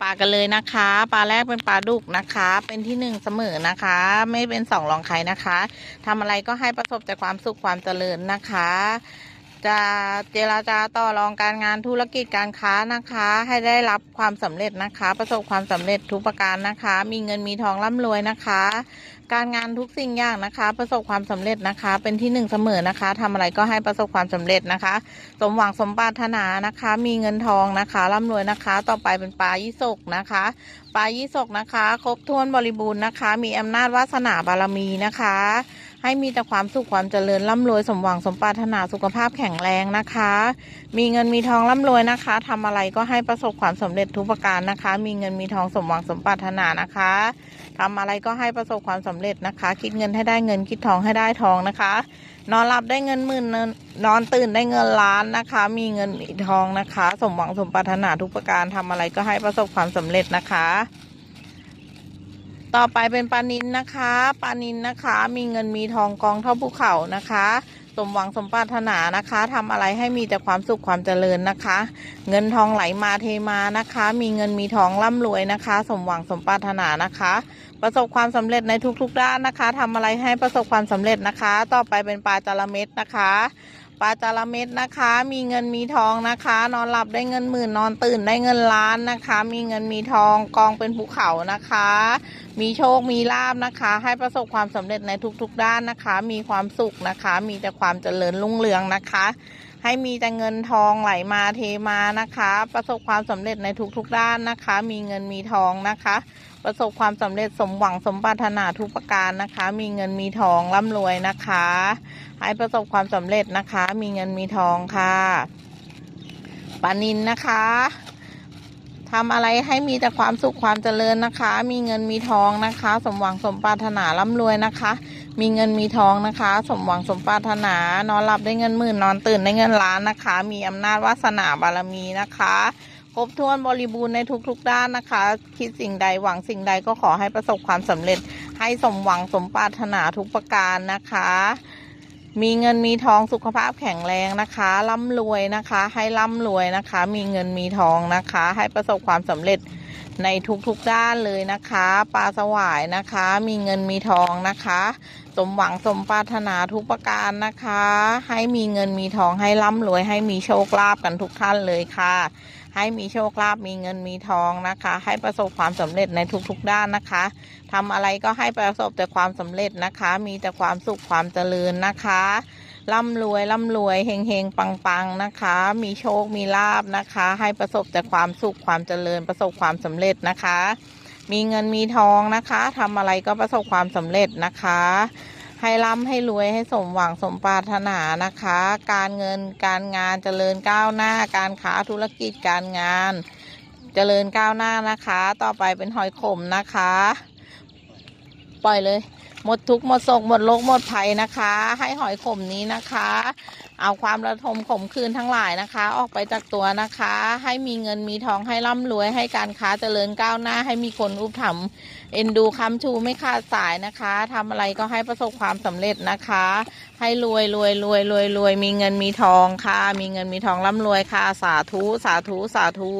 ปลากันเลยนะคะ ปลาแรกเป็นปลาดุกนะคะ เป็นที่หนึ่งเสมอนะคะ ไม่เป็นสองรองใครนะคะทำอะไรก็ให้ประสบแต่ความสุขความเจริญนะคะ จะเจราจาต่อรองการงานธุรกิจการค้านะคะ ให้ได้รับความสำเร็จนะคะ ประสบความสำเร็จทุกประการนะคะ มีเงินมีทองร่ำรวยนะคะ การงานทุกสิ่งอย่างนะคะ ประสบความสำเร็จนะคะ เป็นที่หนึ่งเสมอนะคะทำอะไรก็ให้ประสบความสำเร็จนะคะ สมหวังสมปรารถนานะคะ มีเงินทองนะคะร่ำรวยนะคะ ต่อไปเป็นปลายี่สกนะคะปลายี่สกนะคะ ครบถ้วนบริบูรณ์นะคะ มีอำนาจวาสนาบารมีนะคะ ให้มีแต่ความสุขความเจริญร่ำรวยสมหวังสมปรารถนาสุขภาพแข็งแรงนะคะ มีเงินมีทองร่ำรวยนะคะทำอะไรก็ให้ประสบความสำเร็จทุกประการนะคะ มีเงินมีทองสมหวังสมปรารถนานะคะทำอะไรก็ให้ประสบความสำเร็จนะคะ คิดเงินให้ได้เงินคิดทองให้ได้ทองนะคะ นอนหลับได้เงินหมื่นนอนตื่นได้เงินล้านนะคะ มีเงินมีทองนะคะ สมหวังสมปรารถนาทุกประการทำอะไรก็ให้ประสบความสำเร็จนะคะ ต่อไปเป็นปลานินนะคะปลานินนะคะ มีเงินมีทองกองเท่าภูเขานะคะ สมหวังสมปรารถนานะคะทำอะไรให้มีแต่ความสุขความเจริญนะคะ เงินทองไหลมาเทมานะคะ มีเงินมีทองร่ำรวยนะคะ สมหวังสมปรารถนานะคะ ประสบความสำเร็จในทุกๆด้านนะคะทำอะไรให้ประสบความสำเร็จนะคะ ต่อไปเป็นปลาจาระเม็ดนะคะ ปลาจาระเม็ดนะคะ มีเงินมีทองนะคะ นอนหลับได้เงินหมื่นนอนตื่นได้เงินล้านนะคะ มีเงินมีทองกองเป็นภูเขานะคะ มีโชคมีลาบนะคะ ให้ประสบความสำเร็จในทุกๆด้านนะคะ มีความสุขนะคะ มีแต่ความเจริญรุ่งเรืองนะคะ ให้มีแต่เงินทองไหลมาเทมานะคะ ประสบความสำเร็จในทุกๆด้านนะคะ มีเงินมีทองนะคะ ประสบความสำเร็จสมหวังสมปรารถนาทุกประการนะคะ มีเงินมีทองร่ำรวยนะคะ ให้ประสบความสำเร็จนะคะ มีเงินมีทองค่ะปานินนะคะทำอะไรให้มีแต่ความสุขความเจริญนะคะ มีเงินมีทองนะคะ สมหวังสมปรารถนาร่ำรวยนะคะ มีเงินมีทองนะคะ สมหวังสมปรารถนา นอนหลับได้เงินหมื่นนอนตื่นได้เงินล้านนะคะ มีอำนาจวาสนาบารมีนะคะครบถ้วนบริบูรณ์ในทุกๆด้านนะคะ คิดสิ่งใดหวังสิ่งใดก็ขอให้ประสบความสำเร็จ ให้สมหวังสมปรารถนาทุกประการนะคะ มีเงินมีทองสุขภาพแข็งแรงนะคะร่ำรวยนะคะ ให้ร่ำรวยนะคะ มีเงินมีทองนะคะ ให้ประสบความสำเร็จ ในทุกๆด้านเลยนะคะ ปลาสวายนะคะ มีเงินมีทองนะคะ สมหวังสมปรารถนาทุกประการนะคะ ให้มีเงินมีทองให้ร่ำรวย ให้มีโชคลาภกันทุกท่านเลยค่ะ ให้มีโชคลาภมีเงินมีทองนะคะ ให้ประสบความสำเร็จในทุกๆด้านนะคะทำอะไรก็ให้ประสบแต่ความสำเร็จนะคะ มีแต่ความสุขความเจริญนะคะ ร่ำรวยร่ำรวยเฮงเฮงปังปังนะคะ มีโชคมีลาบนะคะ ให้ประสบแต่ความสุขความเจริญประสบความสำเร็จนะคะ มีเงินมีทองนะคะทำอะไรก็ประสบความสำเร็จนะคะ ให้ร่ำให้รวยให้สมหวังสมปรารถนานะคะ การเงินการงานเจริญก้าวหน้า การค้าธุรกิจการงาน เจริญก้าวหน้านะคะ ต่อไปเป็นหอยขมนะคะ ปล่อยเลย หมดทุกหมดโศกหมดโรคหมดภัยนะคะ ให้หอยขมนี้นะคะ เอาความระทมขมคืนทั้งหลายนะคะ ออกไปจากตัวนะคะ ให้มีเงินมีทองให้ร่ำรวย ให้การค้าเจริญก้าวหน้า ให้มีคนอุปถัมภ์เอ็นดูคำชูไม่ขาดสายนะคะทำอะไรก็ให้ประสบความสำเร็จนะคะ ให้รวยรวยรวยรวยรวยมีเงินมีทองค่ะ มีเงินมีทองร่ำรวยค่ะ สาธุสาธุสาธุ